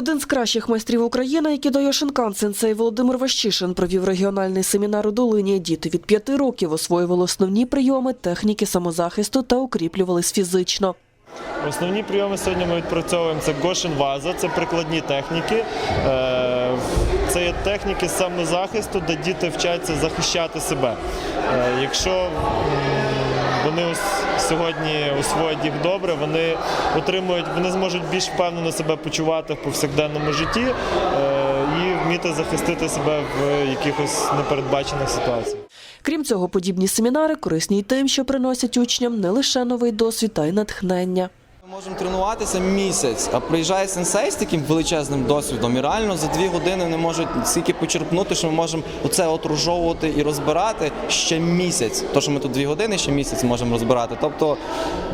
Один з кращих майстрів України, який дає сенсей Володимир Ващишин, провів регіональний семінар у Долині. Діти від п'яти років освоювали основні прийоми, техніки самозахисту та укріплювались фізично. Основні прийоми сьогодні ми відпрацьовуємо це Гошин Ваза, це прикладні техніки. Це є техніки самозахисту, де діти вчаться захищати себе. Е, Якщо вони сьогодні освоять їх добре, вони отримують, вони зможуть більш впевнено себе почувати в повсякденному житті е, і вміти захистити себе в якихось непередбачених ситуаціях. Крім цього, подібні семінари корисні й тим, що приносять учням не лише новий досвід, а й натхнення. Можемо тренуватися місяць, а приїжджає сенсей з таким величезним досвідом, і реально за дві години не можуть стільки почерпнути, що ми можемо оце от розжовувати і розбирати ще місяць. То, що ми тут дві години, ще місяць можемо розбирати. Тобто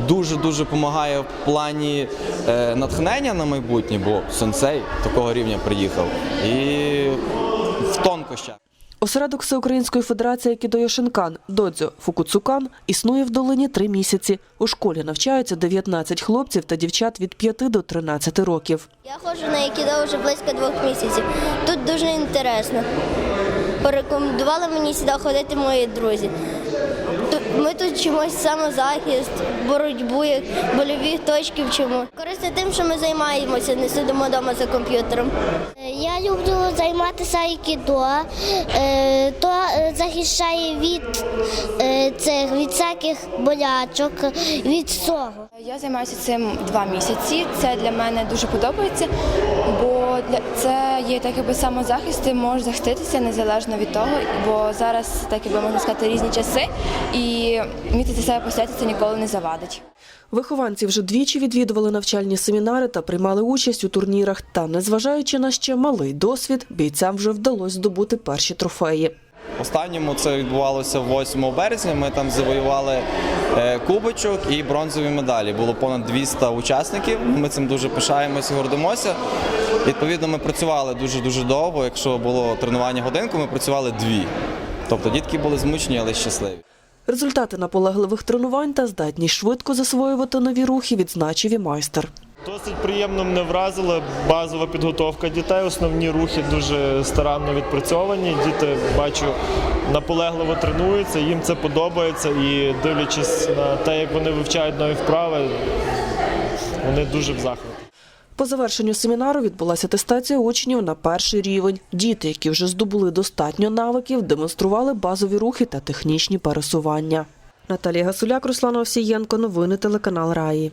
дуже дуже допомагає в плані е, натхнення на майбутнє, бо сенсей такого рівня приїхав. І в тонкощах. Осередок Всеукраїнської федерації Кідо Шинкан Додзьо Фукуцукан існує в долині три місяці. У школі навчаються 19 хлопців та дівчат від 5 до 13 років. Я ходжу на Айкідо вже близько двох місяців. Тут дуже інтересно. Порекомендували мені сюди ходити мої друзі. Тут- Ми тут вчимось самозахист, боротьбу, як больові точки вчимо. Корисно тим, що ми займаємося, не сидимо вдома за комп'ютером. Я люблю займатися айкідо, е, то е, захищає від е, цих від всяких болячок, від всього. Я займаюся цим два місяці. Це для мене дуже подобається, для це є так, якби самозахист, ти можеш захиститися незалежно від того, бо зараз так якби можна сказати різні часи, і вміти себе постояти це ніколи не завадить. Вихованці вже двічі відвідували навчальні семінари та приймали участь у турнірах. Та, незважаючи на ще малий досвід, бійцям вже вдалося здобути перші трофеї. Останньому це відбувалося 8 березня. Ми там завоювали е, кубочок і бронзові медалі. Було понад 200 учасників. Ми цим дуже пишаємося гордимося. Відповідно, ми працювали дуже дуже довго. Якщо було тренування годинку, ми працювали дві. Тобто дітки були змучені, але щасливі. Результати наполегливих тренувань та здатність швидко засвоювати нові рухи відзначив і майстер. Досить приємно мене вразила базова підготовка дітей. Основні рухи дуже старанно відпрацьовані. Діти бачу наполегливо тренуються, їм це подобається. І дивлячись на те, як вони вивчають нові вправи, вони дуже в захваті. По завершенню семінару відбулася атестація учнів на перший рівень. Діти, які вже здобули достатньо навиків, демонстрували базові рухи та технічні пересування. Наталія Гасуляк, Руслан Овсієнко. Новини телеканал Раї.